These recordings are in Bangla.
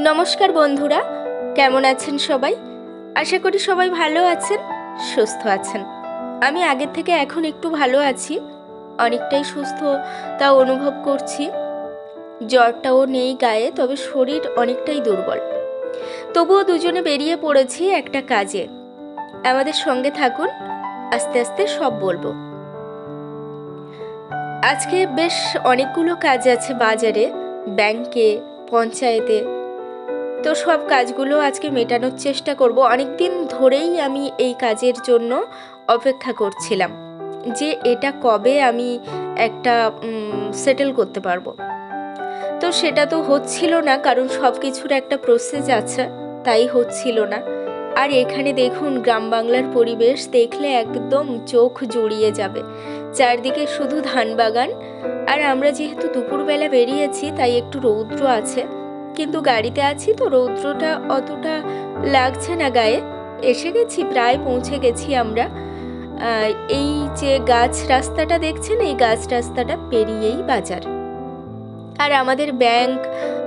নমস্কার বন্ধুরা, কেমন আছেন সবাই? আশা করি সবাই ভালো আছেন, সুস্থ আছেন। আমি আগের থেকে এখন একটু ভালো আছি, অনেকটাই সুস্থ তা অনুভব করছি। জ্বরটাও নেই গায়ে, তবে শরীর অনেকটাই দুর্বল। তবুও দুজনে বেরিয়ে পড়েছি একটা কাজে। আমাদের সঙ্গে থাকুন, আস্তে আস্তে সব বলব। আজকে বেশ অনেকগুলো কাজ আছে বাজারে, ব্যাংকে, পঞ্চায়েতে। তো সব কাজগুলো আজকে মেটানোর চেষ্টা করব। অনেক দিন ধরেই আমি এই কাজের জন্য অপেক্ষা করছিলাম যে এটা কবে আমি একটা সেটেল করতে পারব। তো সেটা তো হচ্ছিল না, কারণ সব কিছুর একটা প্রসেস আছে, তাই হচ্ছিল না। আর এখানে দেখুন, গ্রাম বাংলার পরিবেশ দেখলে একদম চোখ জুড়িয়ে যাবে। চারদিকে শুধু ধান বাগান আর আমরা যেহেতু দুপুরবেলা বেরিয়েছি, তাই একটু রৌদ্র আছে। কিন্তু গাড়িতে আছি তো রৌদ্রটা অতটা লাগছে না গায়ে। এসে গেছি, প্রায় পৌঁছে গেছি আমরা। এই যে গাছ রাস্তাটা দেখছেন, এই গাছ রাস্তাটা পেরিয়েই বাজার। আর আমাদের ব্যাংক,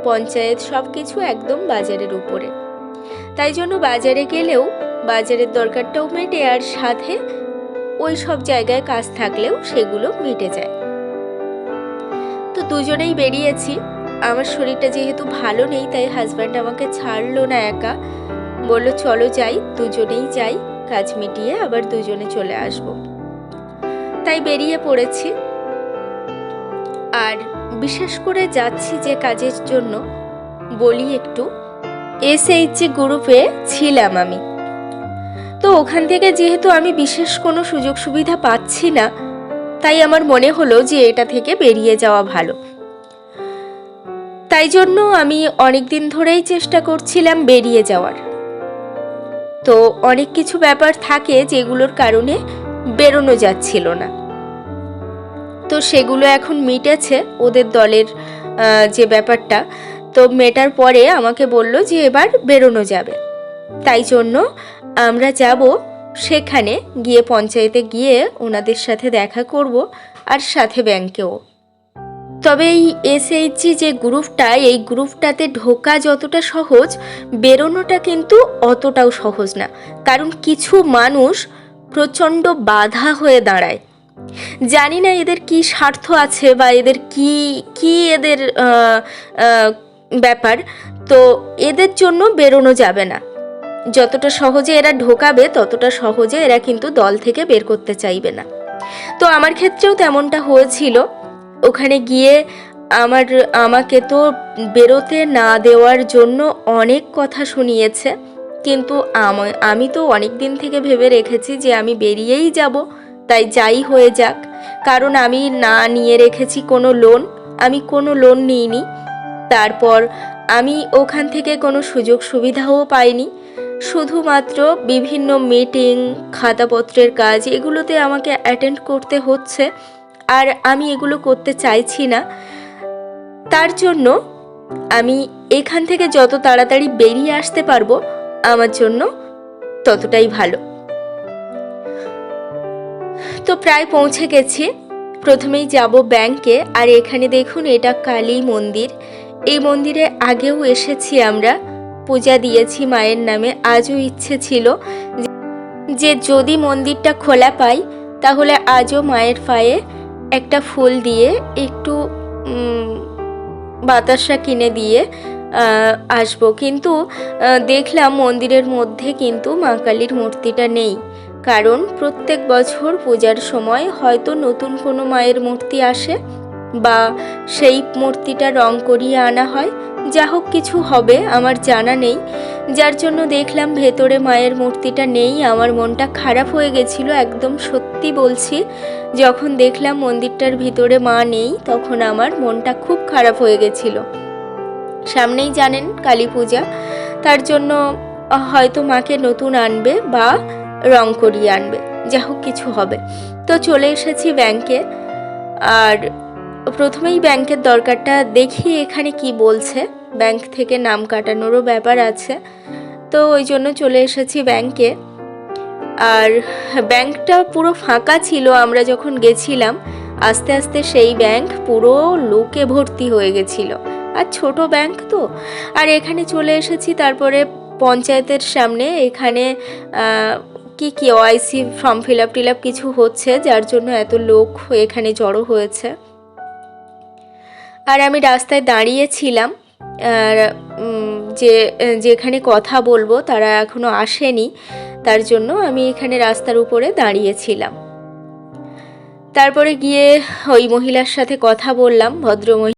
পঞ্চায়েত সব কিছু একদম বাজারের উপরে। তাই জন্য বাজারে গেলেও বাজারের দরকারটাও মেটে, আর সাথে ওই সব জায়গায় কাজ থাকলেও সেগুলো মিটে যায়। তো দুজনেই বেরিয়েছি। আমার শরীরটা যেহেতু ভালো নেই, তাই হাজব্যান্ড আমাকে ছাড়লো না একা। বলল, চলো যাই, দুজনেই যাই, কাজ মিটিয়ে আবার দুজনে চলে আসব। তাই বেরিয়ে পড়েছি। আর বিশেষ করে যাচ্ছি যে কাজের জন্য, বলি একটু, এসএইচজি গ্রুপে ছিলাম আমি। তো ওখান থেকে যেহেতু আমি বিশেষ কোনো সুযোগ সুবিধা পাচ্ছি না, তাই আমার মনে হলো যে এটা থেকে বেরিয়ে যাওয়া ভালো। তাই জন্য আমি অনেক দিন ধরেই চেষ্টা করছিলাম বেরিয়ে যাওয়ার। তো অনেক কিছু ব্যাপার থাকে যেগুলোর কারণে বেরোনো যাচ্ছিল না। তো সেগুলো এখন মিটেছে ওদের দলের যে ব্যাপারটা। তো মেটার পরে আমাকে বলল যে এবার বেরোনো যাবে। তাই জন্য আমরা যাব সেখানে গিয়ে পঞ্চায়েতে গিয়ে ওনাদের সাথে দেখা করব আর সাথে ব্যাংকেও। তবে এই এসএইচজি যে গ্রুপটা, এই গ্রুপটাতে ঢোকা যতটা সহজ, বেরোনোটা কিন্তু অতটাও সহজ না। কারণ কিছু মানুষ প্রচণ্ড বাধা হয়ে দাঁড়ায়। জানি না এদের কি স্বার্থ আছে বা এদের কি কি এদের ব্যাপার। তো এদের জন্য বেরোনো যাবে না। যতটা সহজে এরা ঢোকাবে, ততটা সহজে এরা কিন্তু দল থেকে বের করতে চাইবে না। তো আমার ক্ষেত্রেও তেমনটা হয়েছিল। ওখানে গিয়ে আমার, আমাকে তো বেরোতে না দেওয়ার জন্য অনেক কথা শুনিয়েছে। কিন্তু আমি তো অনেক দিন থেকে ভেবে রেখেছি যে আমি বেরিয়েই যাব। তাই যাই হয়ে যাক। কারণ আমি না নিয়ে রেখেছি কোনো লোন আমি কোনো লোন নিইনি। তারপর আমি ওখান থেকে কোনো সুযোগ সুবিধাও পাইনি। শুধুমাত্র বিভিন্ন মিটিং খাতাপত্রের কাজ, এগুলোতে আমাকে অ্যাটেন্ড করতে হচ্ছে। আর আমি এগুলো করতে চাইছি না। তার জন্য আমি এখান থেকে যত তাড়াতাড়ি বেরিয়ে আসতে পারব, আমার জন্য ততটাই ভালো। তো প্রায় পৌঁছে গেছি। প্রথমেই যাব ব্যাংকে। আর এখানে দেখুন, এটা কালী মন্দির। এই মন্দিরে আগেও এসেছি আমরা। পূজা দিয়েছি মায়ের নামে, আজও ইচ্ছে ছিল যে- যদি মন্দিরটা খোলা পাই, তাহলে আজও মায়ের পায়ে একটা ফুল দিয়ে একটু বাতাসা কিনে দিয়ে আসব। কিন্তু দেখলাম মন্দিরের মধ্যে কিন্তু মা কালীর মূর্তিটা নেই। কারণ প্রত্যেক বছর পূজার সময় হয়তো নতুন কোনো মায়ের মূর্তি আসে বা সেই মূর্তিটা রং করিয়ে আনা হয়। যা হোক কিছু হবে, আমার জানা নেই। যার জন্য দেখলাম ভেতরে মায়ের মূর্তিটা নেই, আমার মনটা খারাপ হয়ে গেছিল, একদম সত্যি বলছি। যখন দেখলাম মন্দিরটার ভিতরে মা নেই, তখন আমার মনটা খুব খারাপ হয়ে গেছিল। সামনেই জানেন কালী পূজা, তার জন্য হয়তো মাকে নতুন আনবে বা রং করিয়ে আনবে, যা হোক কিছু হবে। তো চলে এসেছি ব্যাংকে, আর প্রথমেই ব্যাংকের দরকারটা দেখি এখানে কি বলছে। ব্যাংক থেকে নাম কাটানোরও ব্যাপার আছে। তো ওই জন্য চলে এসেছি ব্যাংকে। আর ব্যাংকটা পুরো ফাঁকা ছিল, আমরা যখন গেছিলাম, আস্তে আস্তে সেই ব্যাংক পুরো লোকে ভর্তি হয়ে গেছিল। আর ছোট ব্যাংক তো। আর এখানে চলে এসেছি তারপরে পঞ্চায়েতের সামনে, এখানে কি কি OIC form fill up till up কিছু হচ্ছে, যার জন্য এত লোক এখানে জড়ো হয়েছে। আর আমি রাস্তায় দাঁড়িয়েছিলাম। যে, যেখানে কথা বলব তারা এখনও আসেনি, তার জন্য আমি এখানে রাস্তার উপরে দাঁড়িয়েছিলাম। তারপরে গিয়ে ওই মহিলার সাথে কথা বললাম ভদ্র